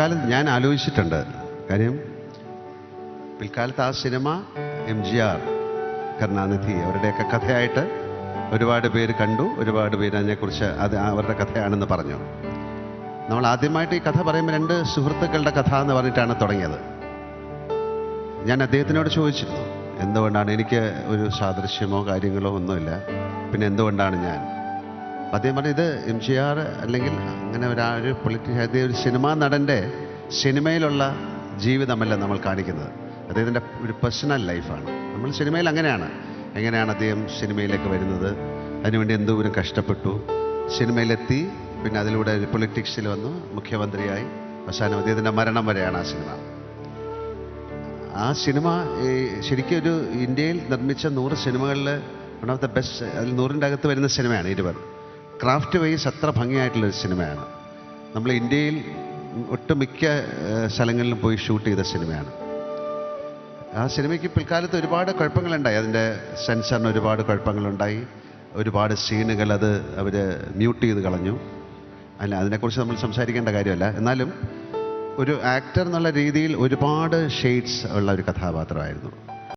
കാലം ഞാൻ ആലോചിച്ചിട്ടുണ്ട്. കാര്യം പിൽക്കാലത്ത് ആ cinema M G R Karunanidhi അവരുടെയൊക്കെ കഥയായിട്ട് ഒരുപാട് പേര് കണ്ടു ഒരുപാട് പേര് അതിനെക്കുറിച്ച് അത് അവരുടെ കഥയാണെന്ന് പറഞ്ഞു. നമ്മൾ ആദ്യമായിട്ട് ഈ കഥ പറയുമ്പോൾ രണ്ട് സുഹൃത്തുക്കളുടെ കഥ എന്ന് പറഞ്ഞിട്ടാണ് തുടങ്ങിയത്. ഞാൻ അദ്ദേഹത്തിനോട് ചോദിച്ചിരുന്നു എന്തുകൊണ്ടാണ് എനിക്ക് ഒരു സാദൃശ്യമോ കാര്യങ്ങളോ ഒന്നുമില്ല പിന്നെ എന്തുകൊണ്ടാണ് ഞാൻ? അദ്ദേഹം പറഞ്ഞു ഇത് എം ജി ആർ അല്ലെങ്കിൽ അങ്ങനെ ഒരാ ഒരു പൊളിറ്റി ഒരു സിനിമാ നടന്റെ സിനിമയിലുള്ള ജീവിതമല്ല നമ്മൾ കാണിക്കുന്നത്. അദ്ദേഹത്തിന്റെ ഒരു പേഴ്സണൽ ലൈഫാണ് നമ്മൾ സിനിമയിൽ അങ്ങനെയാണ്. എങ്ങനെയാണ് അദ്ദേഹം സിനിമയിലേക്ക് വരുന്നത്? അതിനുവേണ്ടി എന്തോരം കഷ്ടപ്പെട്ടു. സിനിമയിലെത്തി പിന്നെ അതിലൂടെ പൊളിറ്റിക്സിൽ വന്നു മുഖ്യമന്ത്രിയായി. അവസാനം അദ്ദേഹത്തിന്റെ മരണം വരെയാണ് ആ സിനിമ. ആ സിനിമ ശരിക്കും ഒരു ഇന്ത്യയിൽ നിർമ്മിച്ച നൂറ് സിനിമകളിൽ വൺ ഓഫ് ദ ബെസ്റ്റ് അതിൽ നൂറിന്റെ അകത്ത് വരുന്ന സിനിമയാണ് ഇരുപത് ക്രാഫ്റ്റ് വൈസ് അത്ര ഭംഗിയായിട്ടുള്ളൊരു സിനിമയാണ്. നമ്മൾ ഇന്ത്യയിൽ ഒട്ടുമിക്ക സ്ഥലങ്ങളിലും പോയി ഷൂട്ട് ചെയ്ത സിനിമയാണ്. ആ സിനിമയ്ക്ക് പിൽക്കാലത്ത് ഒരുപാട് കുഴപ്പങ്ങളുണ്ടായി. അതിന്റെ സെൻസറിന് ഒരുപാട് കുഴപ്പങ്ങളുണ്ടായി. ഒരുപാട് സീനുകൾ അത് അവർ മ്യൂട്ട് ചെയ്ത് കളഞ്ഞു. അല്ല അതിനെക്കുറിച്ച് നമ്മൾ സംസാരിക്കേണ്ട കാര്യമല്ല. എന്നാലും ഒരു ആക്ടർ എന്നുള്ള രീതിയിൽ ഒരുപാട് ഷെയ്ഡ്സ് ഉള്ള ഒരു കഥാപാത്രമായിരുന്നു.